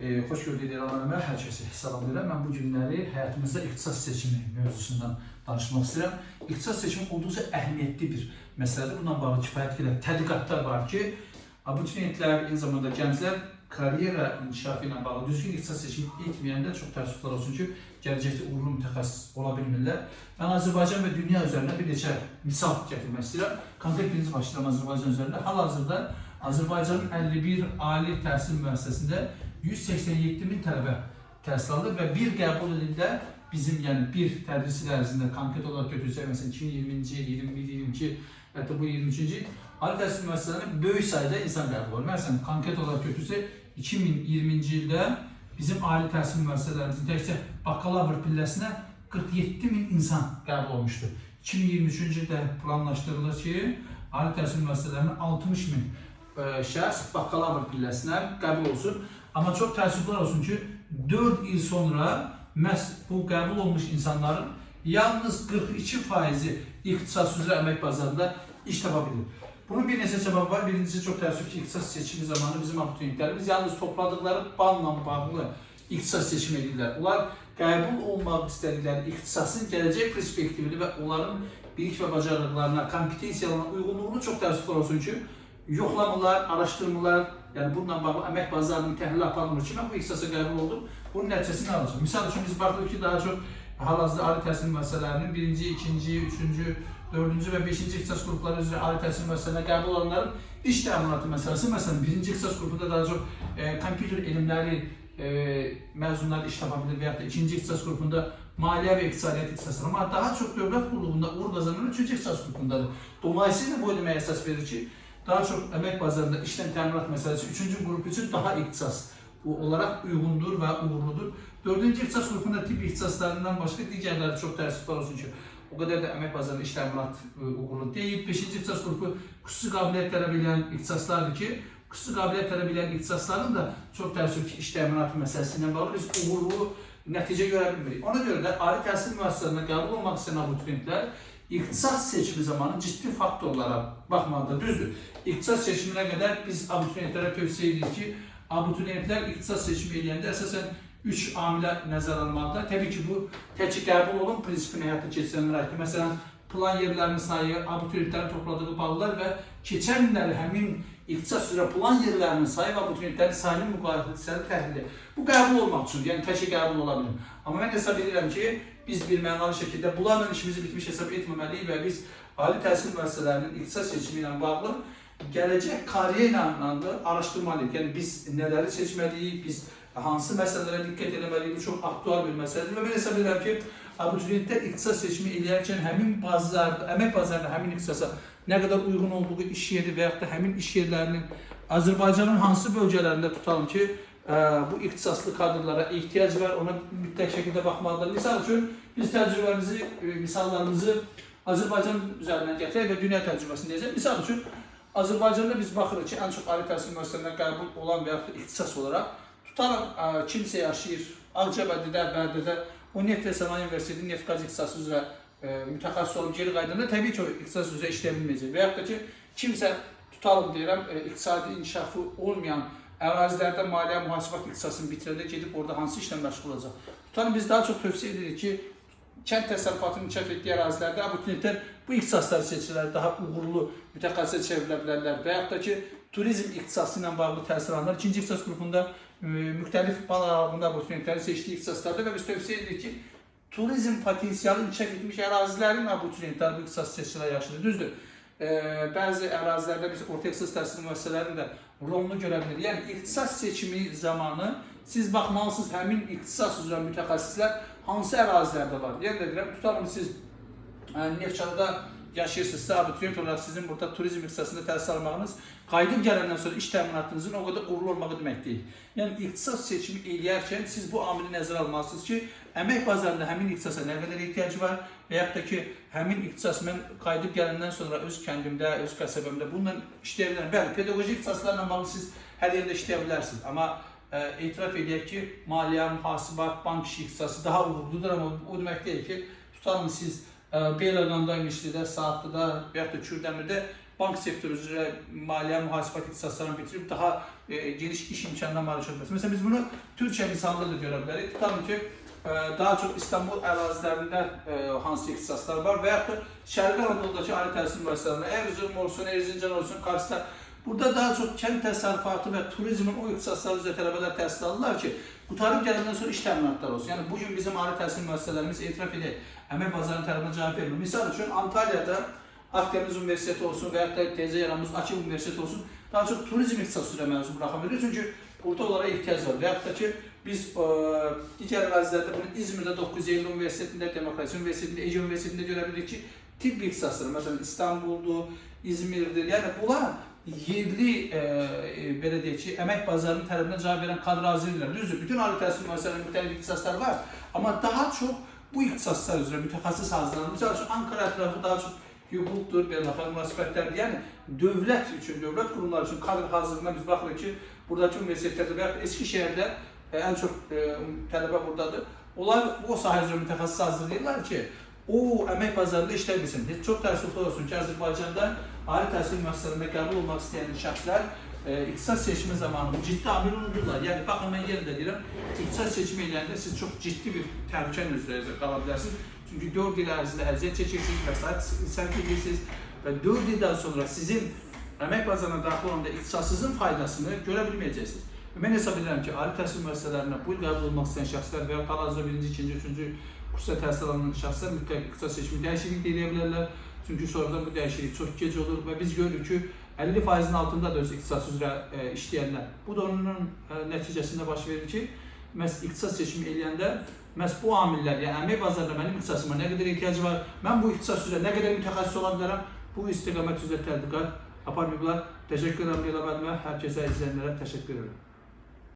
E, xoş gördük deyirəm, hər kəsi salamlayıram. Mən bu günləri həyatımızda ixtisas seçimi mövzusundan danışmaq istəyirəm. İxtisas seçimi olduqca əhəmiyyətli bir məsələdir. Bununla bağlı kifayət qədər tədqiqatlar var ki, abituriyentlər, eyni zamanda gənclər karyera inkişafı ilə bağlı düzgün ixtisas seçimi etməyəndə çox təəssüflər olsun ki, gələcəkdə uğurlu mütəxəssis ola bilmirlər. Mən Azərbaycan və dünya üzərində bir neçə misal gətirmək istəyirəm. Konkret birinci başlayıram Azərbaycan üzərində. Hal-hazırda Azərbaycanın 51 ali təhsil müəssisəsində 187 min tələbə təhsil alır və bir qəbul ilində bizim yəni bir tədris il ərzində konkret olaraq götürsək məsələn 2020-ci, 21, 22 hətta bu 23-cü il təhsil müəssisələrində böyük sayda insan qəbul olur. Məsələn konkret olaraq götürsək 2020-ci ildə bizim ali təhsil müəssisələrimizin təkcə bakalavr pilləsinə 47 min insan qəbul olmuşdu. 2023-cü ildə planlaşdırılır ki, ali təhsil müəssisələrinin 60 min ə, şəxs bakalavr pilləsinə qəbul olsun. Amma çox təəssüflər olsun ki, 4 il sonra məhz bu qəbul olmuş insanların yalnız 42 faizi ixtisas üzrə əmək bazarında iş tapa. Bunun bir neçə səbəbi var. Birincisi çox təəssüf ki, ixtisas seçimi zamanı bizim abituriyentlərimiz yalnız topladıkları balla bağlı ixtisas seçimi edirlər. Onlar qəbul olmaq istədikləri ixtisasın gələcək perspektivini və onların bilik və bacarıqlarına, kompetensiyalarına uyğunluğunu çox təəssüflər olsun ki, yoxlamırlar, araşdırmırlar. Yəni bununla bağlı əmək bazarının təhlili aparılmır ki, mən bu ixtisasa qəbul oldum. Bunun nəticəsini alacağam. Misal üçün biz baxdıq ki, daha çox hal-hazırda ali təhsil müəssisələrinin birinci, ikinci, üçüncü, dördüncü və beşinci ixtisas qrupları üzrə ali təhsil müəssisələrine qəbul olanların iş təminatı məsələsi, məsələn, birinci ixtisas qrupunda daha çox e, kompüter elmləri e, məzunları iş tapa bilir və yaxud da ikinci ixtisas qrupunda maliyyə və iqtisadiyyat ixtisasları, amma daha çox dövlət qulluğunda uğur qazanan üçüncü ixtisas qrupundadır. Dolayısıyla bu eləməyə əsas verir ki, daha çox əmək bazarında işlə təminat məsələsi üçüncü qrup üçün daha ixtisas bu olaraq uyğundur və uğurludur. Dördüncü ixtisas qrupunda tibb ixtisaslarından başqa digərləri çox təəssüflər olsun ki, o qədər də əmək bazarında iş təminat e, uğurlu deyil. Beşinci ixtisas qrupu xüsusi qabiliyyət tələb edən ixtisaslardır ki, xüsusi qabiliyyət tələb edən ixtisasların da çox təəssüf ki, iş təminatı məsələsi ilə bağlı biz uğurlu nəticə görə. Ona görə də ali təhsil müəssisələrində qəbul olmaq istəyən abituriyentlər ixtisas seçimi zamanı ciddi faktorlara baxmalıdır. Düzdür. İxtisas seçiminə qədər biz abituriyentlərə tövsiyə edirik ki, abituriyentlər ixtisas seçimi edəndə əsasən üç amilə nəzərə almalıdır. Təbii ki, bu tək qəbul olun prinsipini həyata keçirənlərdir. Məsələn, plan yerlərinin sayı, abituriyentlərin topladığı ballar və keçən illəri həmin ixtisas üzrə plan yerlərinin sayı və abituriyentlərin sayının müqayisəli təhlili. Bu qəbul olmaq üçün, yəni tək qəbul ola bilər. Amma mən hesab edirəm ki, biz bir mənalı şəkildə bunlarla işimizi bitmiş hesab etməməliyik və biz ali təhsil müəssisələrinin ixtisas seçimi ilə bağlı gələcək karyera ilə araşdırmalıyıq. Yəni biz nələri seçməliyik, biz hansı məsələlərə diqqət etməliyik, bu çox aktual bir məsələdir və mən hesab edirəm ki, abituriyentlər ixtisas seçimi eləyərkən həmin bazarda, əmək bazarında həmin ixtisasa nə qədər uyğun olduğu iş yeri və yaxud da həmin iş yerlərinin Azərbaycanın hansı bölgələrində tutalım ki, ə, bu ixtisaslı kadrlara ehtiyac var, ona mütləq şəkildə baxmalıdır. Misal üçün biz təcrübəmizi, ə, misallarımızı Azərbaycan üzərindən gətirək və dünya təcrübəsini deyəcək. Misal üçün Azərbaycanda biz baxırıq ki, ən çox ali təhsil müəssisələrində qəbul olan və yaxud ixtisas olaraq tutaraq ə, kimsə yaşayır Ağcabədidə, Bərdədə, və Sənaye Universitetinin neft qaz ixtisası üzrə ə, mütəxəssis olub geri qayıdanda təbii ki, o ixtisas üzrə işləyə bilməyəcək. Və yaxud da ki, kimsə tutalım deyirəm, ə, iqtisadi inkişafı olmayan ərazilərdə maliyyə mühasibat ixtisasını bitirəndə gedib orada hansı işlə məşğul olacaq? Tutalım biz daha çox tövsiyə edirik ki, kənd təsərrüfatının inkişaf etdiyi ərazilərdə abituriyentlər bu ixtisasları seçirlər, daha uğurlu mütəxəssis çevrilə bilərlər və yaxud da ki, turizm ixtisası ilə bağlı təhsil alanlar ikinci ixtisas qrupunda e, müxtəlif bal aralığında abituriyentlərin seçdiyi ixtisaslardır və biz tövsiyə edirik ki, turizm potensialı inkişaf etmiş ərazilərin abituriyentlər bu ixtisas seçirlər yaxşıdır. Düzdür. E, bəzi ərazilərdə biz orta ixtisas təhsil müəssisələrinin də rolunu görə bilirik. Yəni ixtisas seçimi zamanı siz baxmalısınız həmin ixtisas üzrə mütəxəssislər hansı ərazilərdə var. Yəni deyirəm, tutalım siz ə, Neftçalada yaşayırsınızsa, abituriyent olaraq sizin burada turizm ixtisasında təhsil almağınız qayıdıb gələndən sonra iş təminatınızın o qədər uğurlu olmağı demək deyil. Yəni ixtisas seçimi eləyərkən siz bu amili nəzərə almalısınız ki, əmək bazarında həmin ixtisasa nə qədər ehtiyac var və yaxud da ki, həmin ixtisas mən qayıdıb gələndən sonra öz kəndimdə, öz qəsəbəmdə bununla işləyə bilərəm. Bəli, pedaqoji ixtisaslarla bağlı siz hər yerdə işləyə bilərsiniz, amma ə, etiraf edək ki, maliyyə, mühasibat, bank işi ixtisası daha uğurludur, amma o demək deyil ki, tutalım siz Beyləqanda, Mişlidə, Saatlıda və yaxud da Kürdəmirdə bank sektoru üzrə maliyyə mühasibat ixtisaslarını bitirib daha e, geniş iş imkanına malik olması. Mesela biz bunu Türkiye misalında da görə bilərik. Tutalım ki, e, daha çox İstanbul ərazilərində e, hansı ixtisaslar var və yaxud da Şərqi Anadolu'dakı ali təhsil müəssisələrində Erzurum olsun, Erzincan olsun, Kars'ta Burada daha çok kent təsərrüfatı və turizmin o ixtisasları üzrə tələbələr təhsil alırlar ki, qutarıb gələndən sonra iş təminatları olsun. Yəni bugün bizim ali təhsil müəssisələrimiz etiraf edək, əmək bazarının tələbinə cavab vermir. Misal üçün Antalya'da Akdeniz Üniversiteti olsun və yaxud da tezə yaranmış Açıq Üniversiteti olsun daha çox turizm ixtisası üzrə məzun buraxa bilir. Çünki burada onlara ehtiyac var. Və da ki biz ə, digər ərazilərdə bunu İzmirdə 9 Eylül Üniversitetində, Demokrasi Üniversitetində, Ege Üniversitetində görə bilirik ki, tibb ixtisasları, məsələn İstanbuldur, İzmirdir. Yəni bunlar yerli e, e, belə deyək ki, əmək bazarının tələbinə cavab verən kadr hazırlayırlar. Düzdür, bütün ali təhsil müəssisələrində müxtəlif ixtisaslar var, amma daha çox bu ixtisaslar üzrə mütəxəssis hazırlanır. Məsəl üçün Ankara ətrafı daha çox hüquqdur, beynəlxalq münasibətlərdir. Yəni dövlət üçün, dövlət qurumları üçün kadr hazırlığına biz baxırıq ki, buradakı universitetlərdə və yaxud Eskişehirdə e, ən çox e, tələbə buradadır. Onlar o sahə üzrə mütəxəssis hazırlayırlar ki, o əmək bazarında işləyə bilsin. Heç çox təəssüflü olsun ki, Azərbaycanda ali təhsil müəssisələrində qəbul olmaq istəyən şəxslər e, ixtisas seçimi zamanı ciddi amil unudurlar. Yəni baxın mən yenə də deyirəm, ixtisas seçimi eləyəndə siz çox ciddi bir təhlükənin üzrə qala bilərsiniz. Çünki 4 il ərzində əziyyət çəkirsiniz, vəsait sərf edirsiniz və 4 ildən sonra sizin əmək bazarına daxil olanda ixtisassızın faydasını görə bilməyəcəksiniz. Mən hesab edirəm ki, ali təhsil müəssisələrinə bu il qəbul olmaq istəyən şəxslər və ya hal-hazırda birinci, ikinci, üçüncü kursda təhsil alan şəxslər mütləq ixtisas seçimi dəyişiklik edə bilərlər. Çünki sonradan bu dəyişiklik çox gec olur və biz görürük ki, 50%-in altında da öz ixtisas üzrə e, işləyənlər. Bu da onun e, nəticəsində baş verir ki, məhz ixtisas seçimi eləyəndə məhz bu amillər, yəni əmək bazarında mənim ixtisasıma nə qədər ehtiyac var, mən bu ixtisas üzrə nə qədər mütəxəssis ola bilərəm, bu istiqamət üzrə tədqiqat aparmayıblar. Təşəkkür edirəm Leyla müəllimə, hər kəsə izləyənlərə təşəkkür edirəm.